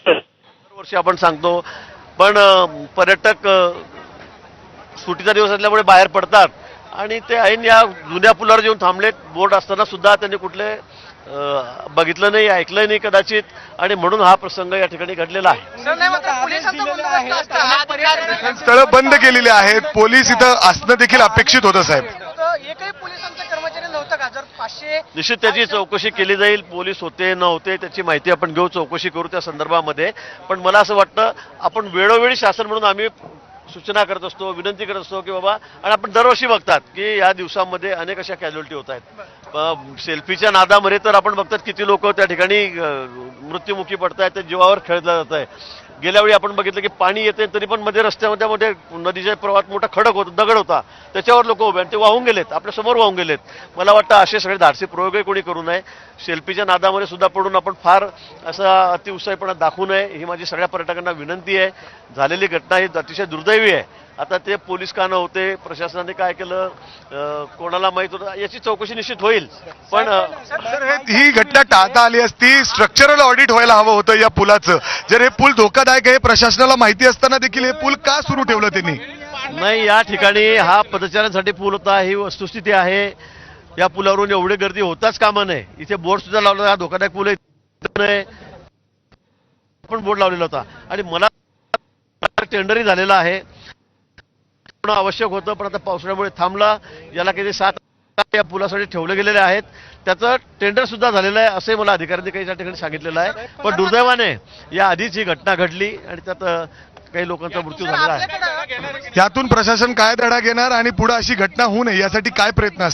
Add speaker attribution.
Speaker 1: दरवर्षी आपण सांगतो पण पर्यटक अं, सुट्टीचा दिवस असल्यामुळे बाहेर पडतात. आणि ते ऐन या जुन्या पुलावर येऊन थांबलेत बोर्ड असताना सुद्धा त्यांनी कुठले बघितलं नाही ऐकलं नाही कदाचित. आणि म्हणून हा प्रसंग या ठिकाणी घडलेला आहे.
Speaker 2: सर नाही मात्र पोलिसांचा बंदोबस्त असतं पर्यटन
Speaker 3: स्थळं बंद केलेली आहेत. पोलीस इथं असणं देखील अपेक्षित होतं साहेब.
Speaker 1: निश्चित त्याची चौकशी केली जाईल पोलीस होते न होते त्याची माहिती आपण घेऊ चौकशी करू त्या संदर्भामध्ये. पण मला असं वाटतं आपण वेळोवेळी शासन म्हणून आम्ही सूचना करत असतो विनंती करत असतो की बाबा आणि आपण दरवर्षी बघतात की या दिवसामध्ये अनेक अशा कॅज्युअलिटी होत आहेत. सेल्फीच्या नादामध्ये तर आपण बघतात किती लोक त्या ठिकाणी मृत्युमुखी पडत आहेत ते जीवावर खेळलं जात आहे गेल्या वेळी आपण बघितलं की पाणी येते तरी पण मध्ये रस्त्यामध्ये मध्ये नदीच्या प्रवाहात मोठा खडक होता दगड होता. त्याच्यावर लोक उभे आणि ते वाहून गेलेत. आपल्यासमोर वाहून गेलेत. मला वाटतं असे सगळे धाडसी प्रयोगही कोणी करू नये. सेल्फीच्या नादामध्ये सुद्धा पडून आपण फार असा अतिउत्साहीपणा दाखवू नये. ही माझी सगळ्या पर्यटकांना विनंती आहे. झालेली घटना ही अतिशय दुर्दैवी आहे. आता ते पोलीस कानं होते प्रशासनाने काय केलं कोणाला माहीत होतं याची चौकशी निश्चित होईल. पण
Speaker 3: ही घटना टाळता आली असती. स्ट्रक्चरल ऑडिट व्हायला हवं होतं या पुलाचं. जर हे पूल धोकादायक आहे. प्रशासनाला माहिती असताना देखील हे पूल का सुरू ठेवलं त्यांनी?
Speaker 1: नाही या ठिकाणी हा पदचाऱ्यांसाठी पूल होता. ही वस्तुस्थिती आहे. या पुलावरून एवढी गर्दी होताच कामा नये. इथे बोर्ड सुद्धा लावला हा धोकादायक पूल आहे. पण बोर्ड लावलेला होता. आणि मला टेंडरही झालेला आहे. आवश्यक होतं पण आता पावसाळ्यामुळे थांबला. याला किती सात या पुलासाठी ठेवले गेलेले आहेत. त्याचं टेंडर सुद्धा झालेलं आहे असे मला अधिकाऱ्यांनी काही त्या ठिकाणी सांगितलेलं आहे. पण दुर्दैवाने या आधीच ही घटना घडली आणि त्यात काही लोकांचा मृत्यू झालेला आहे.
Speaker 3: त्यातून प्रशासन काय धडा घेणार आणि पुढे अशी घटना होऊ नये यासाठी काय प्रयत्न